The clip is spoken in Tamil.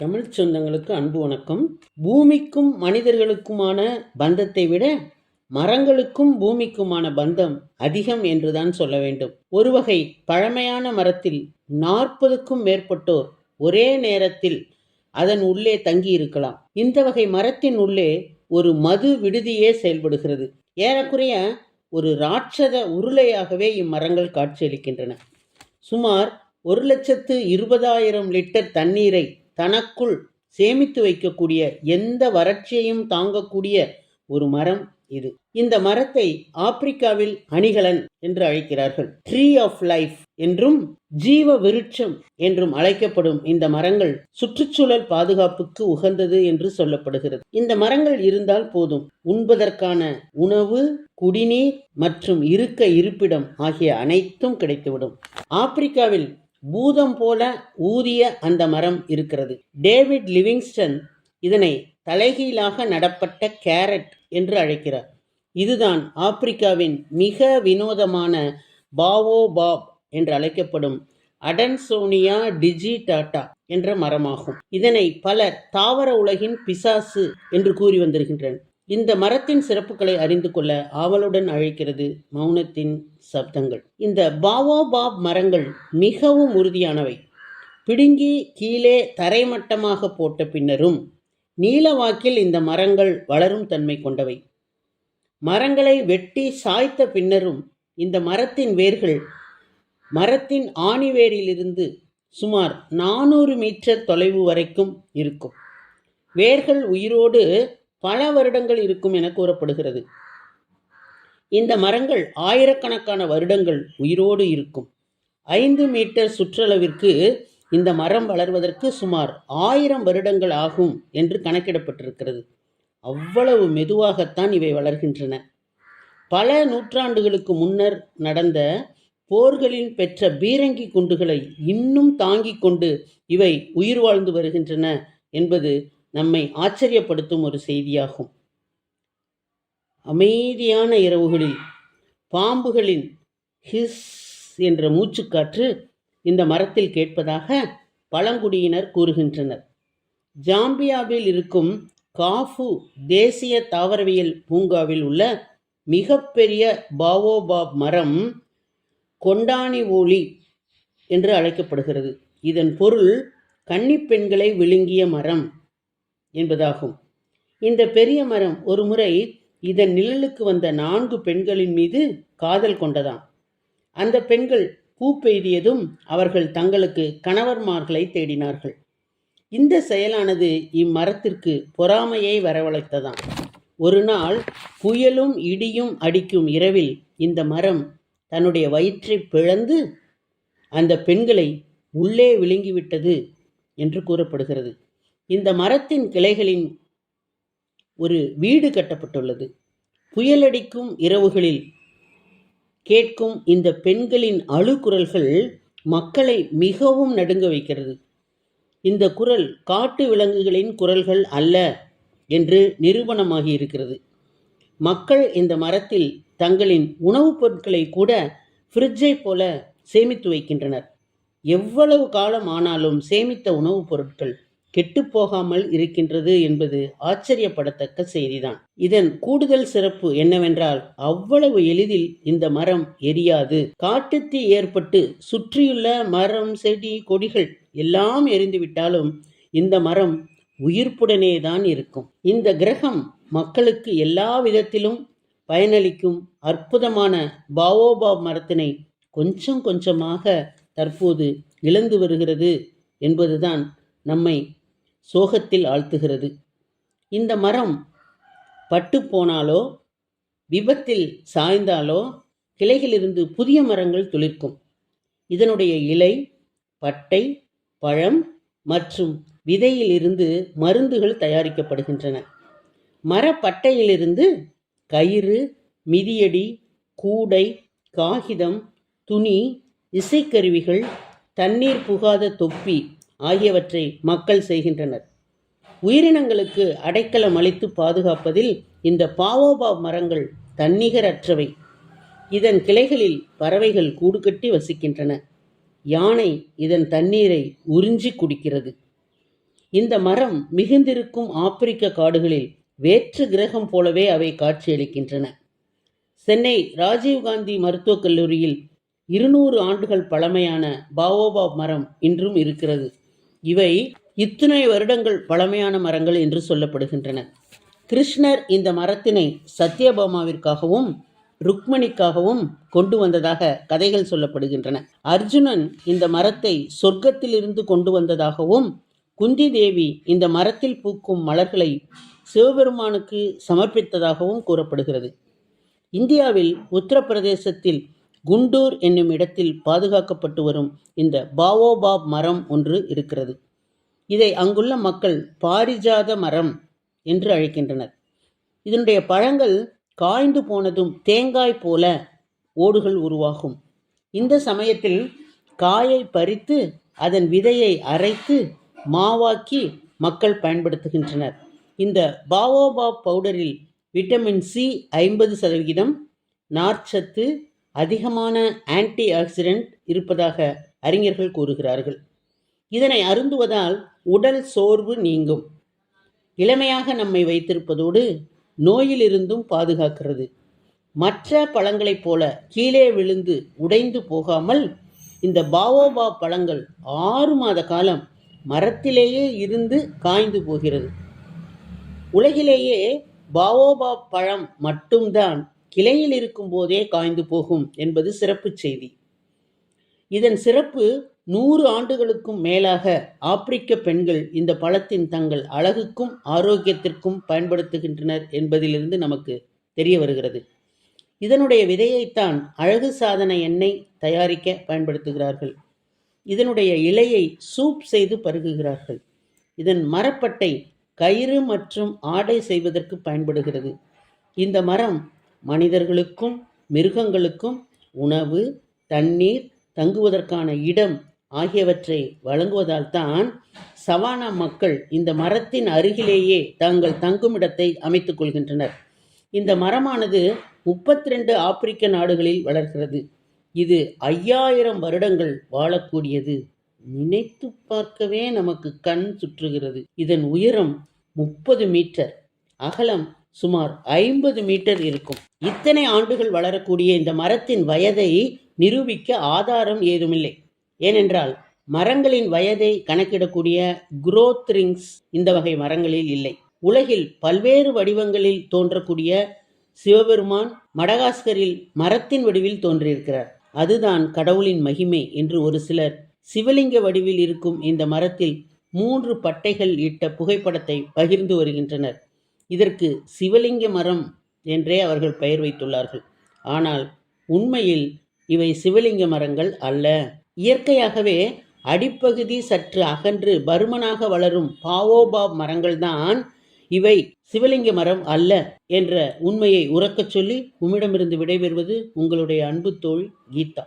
தமிழ்ச் சொந்தங்களுக்கு அன்பு வணக்கம். பூமிக்கும் மனிதர்களுக்குமான பந்தத்தை விட மரங்களுக்கும் பூமிக்குமான பந்தம் அதிகம் என்றுதான் சொல்ல வேண்டும். ஒரு வகை பழமையான மரத்தில் நாற்பதுக்கும் மேற்பட்டோர் ஒரே நேரத்தில் அதன் உள்ளே தங்கி இருக்கலாம். இந்த வகை மரத்தின் உள்ளே ஒரு மது விடுதியே செயல்படுகிறது. ஏறக்குறைய ஒரு ராட்சத உருளையாகவே இம்மரங்கள் காட்சியளிக்கின்றன. சுமார் ஒரு லட்சத்து இருபதாயிரம் லிட்டர் தண்ணீரை தனக்குள் சேமித்து வைக்கக்கூடிய எந்த வறட்சியையும் தாங்கக்கூடிய ஒரு மரம் இது. இந்த மரத்தை ஆப்பிரிக்காவில் அணிகலன் என்று அழைக்கிறார்கள். ட்ரீ ஆஃப் லைஃப் என்றும் ஜீவ விருட்சம் என்றும் அழைக்கப்படும் இந்த மரங்கள் சுற்றுச்சூழல் பாதுகாப்புக்கு உகந்தது என்று சொல்லப்படுகிறது. இந்த மரங்கள் இருந்தால் போதும் உண்பதற்கான உணவு குடிநீர் மற்றும் இருக்க இருப்பிடம் ஆகிய அனைத்தும் கிடைத்துவிடும். ஆப்பிரிக்காவில் பூதம் போல ஊதிய அந்த மரம் இருக்கிறது. டேவிட் லிவிங்ஸ்டன் இதனை தலைகீழாக நடப்பட்ட கேரட் என்று அழைக்கிறார். இதுதான் ஆப்பிரிக்காவின் மிக வினோதமான பாவோ பாப் என்று அழைக்கப்படும் அடன்சோனியா டிஜிடாட்டா என்ற மரமாகும். இதனை பலர் தாவர உலகின் பிசாசு என்று கூறி வந்திருக்கின்றனர். இந்த மரத்தின் சிறப்புகளை அறிந்து கொள்ள ஆவலுடன் அழைக்கிறது மௌனத்தின் சப்தங்கள். இந்த பாவோபாப் மரங்கள் மிகவும் உறுதியானவை. பிடுங்கி கீழே தரைமட்டமாக போட்ட பின்னரும் நீலவாக்கில் இந்த மரங்கள் வளரும் தன்மை கொண்டவை. மரங்களை வெட்டி சாய்த்த பின்னரும் இந்த மரத்தின் வேர்கள் மரத்தின் ஆணிவேரிலிருந்து சுமார் நானூறு மீட்டர் தொலைவு வரைக்கும் இருக்கும். வேர்கள் உயிரோடு பல வருடங்கள் இருக்கும் என கூறப்படுகிறது. இந்த மரங்கள் ஆயிரக்கணக்கான வருடங்கள் உயிரோடு இருக்கும். ஐந்து மீட்டர் சுற்றளவிற்கு இந்த மரம் வளர்வதற்கு சுமார் ஆயிரம் வருடங்கள் ஆகும் என்று கணக்கிடப்பட்டிருக்கிறது. அவ்வளவு மெதுவாகத்தான் இவை வளர்கின்றன. பல நூற்றாண்டுகளுக்கு முன்னர் நடந்த போர்களில் பெற்ற பீரங்கி குண்டுகளை இன்னும் தாங்கிக் கொண்டு இவை உயிர் வாழ்ந்து வருகின்றன என்பது நம்மை ஆச்சரியப்படுத்தும் ஒரு செய்தியாகும். அமைதியான இரவுகளில் பாம்புகளின் ஹிஸ் என்ற மூச்சுக்காற்று இந்த மரத்தில் கேட்பதாக பழங்குடியினர் கூறுகின்றனர். ஜாம்பியாவில் இருக்கும் காஃபு தேசிய தாவரவியல் பூங்காவில் உள்ள மிகப்பெரிய பாவோபாப் மரம் கொண்டானி ஓலி என்று அழைக்கப்படுகிறது. இதன் பொருள் கன்னிப்பெண்களை விழுங்கிய மரம். என்பதாகும். இந்த பெரிய மரம் ஒரு முறை இதன் நிழலுக்கு வந்த நான்கு பெண்களின் மீது காதல் கொண்டதாம். அந்த பெண்கள் பூ பெய்தியதும் அவர்கள் தங்களுக்கு கணவர்மார்களை தேடினார்கள். இந்த செயலானது இம்மரத்திற்கு பொறாமையை வரவழைத்ததாம். ஒரு நாள் புயலும் இடியும் அடிக்கும் இரவில் இந்த மரம் தன்னுடைய வயிற்றை பிளந்து அந்த பெண்களை உள்ளே விழுங்கிவிட்டது என்று கூறப்படுகிறது. இந்த மரத்தின் கிளைகளின் ஒரு வீடு கட்டப்பட்டுள்ளது. புயலடிக்கும் இரவுகளில் கேட்கும் இந்த பெண்களின் அழுகுரல்கள் மக்களை மிகவும் நடுங்க வைக்கிறது. இந்த குரல் காட்டு விலங்குகளின் குரல்கள் அல்ல என்று நிரூபணமாகி இருக்கிறது. மக்கள் இந்த மரத்தில் தங்களின் உணவுப் பொருட்களை கூட ஃப்ரிட்ஜை போல சேமித்து வைக்கின்றனர். எவ்வளவு காலம் ஆனாலும் சேமித்த உணவுப் பொருட்கள் கெட்டுப்போகாமல் இருக்கின்றது என்பது ஆச்சரியப்படத்தக்க செய்திதான். இதன் கூடுதல் சிறப்பு என்னவென்றால் அவ்வளவு எளிதில் இந்த மரம் எரியாது. காட்டுத்தீ ஏற்பட்டு சுற்றியுள்ள மரம் செடி கொடிகள் எல்லாம் எரிந்துவிட்டாலும் இந்த மரம் உயிர்ப்புடனே தான் இருக்கும். இந்த கிரகம் மக்களுக்கு எல்லா விதத்திலும் பயனளிக்கும் அற்புதமான பாவோபாப் மரத்தினை கொஞ்சம் கொஞ்சமாக தற்போது இழந்து வருகிறது என்பதுதான் நம்மை சோகத்தில் ஆழ்த்துகிறது. இந்த மரம் பட்டு போனாலோ விபத்தில் சாய்ந்தாலோ கிளைகளிலிருந்து புதிய மரங்கள் துளிர்க்கும். இதனுடைய இலை பட்டை பழம் மற்றும் விதையிலிருந்து மருந்துகள் தயாரிக்கப்படுகின்றன. மரப்பட்டையிலிருந்து கயிறு மிதியடி கூடை காகிதம் துணி இசைக்கருவிகள் தண்ணீர் புகாத தொப்பி ஆகியவற்றை மக்கள் செய்கின்றனர். உயிரினங்களுக்கு அடைக்கலம் அளித்து பாதுகாப்பதில் இந்த பாவோபா மரங்கள் தன்னிகரற்றவை. இதன் கிளைகளில் பறவைகள் கூடு கட்டி வசிக்கின்றன. யானை இதன் தண்ணீரை உறிஞ்சி குடிக்கிறது. இந்த மரம் மிகுந்திருக்கும் ஆப்பிரிக்க காடுகளில் வேற்று கிரகம் போலவே அவை காட்சியளிக்கின்றன. சென்னை ராஜீவ்காந்தி மருத்துவக் கல்லூரியில் இருநூறு ஆண்டுகள் பழமையான பாவோபாப் மரம் இன்றும் இருக்கிறது. இவை இத்தனை வருடங்கள் பழமையான மரங்கள் என்று சொல்லப்படுகின்றன. கிருஷ்ணர் இந்த மரத்தினை சத்யபாமாவிற்காகவும் ருக்மணிக்காகவும் கொண்டு வந்ததாக கதைகள் சொல்லப்படுகின்றன. அர்ஜுனன் இந்த மரத்தை சொர்க்கத்திலிருந்து கொண்டு வந்ததாகவும் குந்தி தேவி இந்த மரத்தில் பூக்கும் மலர்களை சிவபெருமானுக்கு சமர்ப்பித்ததாகவும் கூறப்படுகிறது. இந்தியாவில் உத்தரப்பிரதேசத்தில் குண்டூர் என்னும் இடத்தில் பாதுகாக்கப்பட்டு வரும் இந்த பாவோபாப் மரம் ஒன்று இருக்கிறது. இதை அங்குள்ள மக்கள் பாரிஜாத மரம் என்று அழைக்கின்றனர். இதனுடைய பழங்கள் காய்ந்து போனதும் தேங்காய் போல ஓடுகள் உருவாகும். இந்த சமயத்தில் காயை பறித்து அதன் விதையை அரைத்து மாவாக்கி மக்கள் பயன்படுத்துகின்றனர். இந்த பாவோபாப் பவுடரில் விட்டமின் சி ஐம்பது சதவிகிதம் நார்ச்சத்து அதிகமான ஆன்டி ஆக்சிடென்ட் இருப்பதாக அறிஞர்கள் கூறுகிறார்கள். இதனை அருந்துவதால் உடல் சோர்வு நீங்கும். இளமையாக நம்மை வைத்திருப்பதோடு நோயிலிருந்தும் பாதுகாக்கிறது. மற்ற பழங்களைப் போல கீழே விழுந்து உடைந்து போகாமல் இந்த பாவோபா பழங்கள் ஆறு மாத காலம் மரத்திலேயே இருந்து காய்ந்து போகிறது. உலகிலேயே பாவோபா பழம் மட்டும்தான் கிளையில் இருக்கும் போதே காய்ந்து போகும் என்பது சிறப்பு செய்தி. இதன் சிறப்பு நூறு ஆண்டுகளுக்கும் மேலாக ஆப்பிரிக்க பெண்கள் இந்த பழத்தின் தங்கள் அழகுக்கும் ஆரோக்கியத்திற்கும் பயன்படுத்துகின்றனர் என்பதிலிருந்து நமக்கு தெரிய வருகிறது. இதனுடைய விதையைத்தான் அழகு சாதன எண்ணெய் தயாரிக்க பயன்படுத்துகிறார்கள். இதனுடைய இலையை சூப் செய்து பருகுகிறார்கள். இதன் மரப்பட்டை கயிறு மற்றும் ஆடை செய்வதற்கு பயன்படுகிறது. இந்த மரம் மனிதர்களுக்கும் மிருகங்களுக்கும் உணவு தண்ணீர் தங்குவதற்கான இடம் ஆகியவற்றை வழங்குவதால் தான் சவானா மக்கள் இந்த மரத்தின் அருகிலேயே தங்கள் தங்குமிடத்தை அமைத்துக் கொள்கின்றனர். இந்த மரமானது முப்பத்தி ரெண்டு ஆப்பிரிக்க நாடுகளில் வளர்கிறது. இது ஐயாயிரம் வருடங்கள் வாழக்கூடியது. நினைத்து பார்க்கவே நமக்கு கண் சுற்றுகிறது. இதன் உயரம் முப்பது மீட்டர். அகலம் சுமார் ஐம்பது மீட்டர் இருக்கும். இத்தனை ஆண்டுகள் வளரக்கூடிய இந்த மரத்தின் வயதை நிரூபிக்க ஆதாரம் ஏதுமில்லை. ஏனென்றால் மரங்களின் வயதை கணக்கிடக்கூடிய குரோத் ரிங்ஸ் இந்த வகை மரங்களில் இல்லை. உலகில் பல்வேறு வடிவங்களில் தோன்றக்கூடிய சிவபெருமான் மடகாஸ்கரில் மரத்தின் வடிவில் தோன்றியிருக்கிறார். அதுதான் கடவுளின் மகிமை என்று ஒரு சிலர் சிவலிங்க வடிவில் இருக்கும் இந்த மரத்தில் மூன்று பட்டைகள் இட்ட புகைப்படத்தை பகிர்ந்து வருகின்றனர். இதற்கு சிவலிங்க மரம் என்றே அவர்கள் பெயர் வைத்துள்ளார்கள். ஆனால் உண்மையில் இவை சிவலிங்க மரங்கள் அல்ல. இயற்கையாகவே அடிப்பகுதி சற்று அகன்று பருமனாக வளரும் பாவோபாப் மரங்கள்தான் இவை சிவலிங்க மரம் அல்ல என்ற உண்மையை உறக்கச் சொல்லி உம்மிடமிருந்து விடைபெறுவது உங்களுடைய அன்பு தோழி கீதா.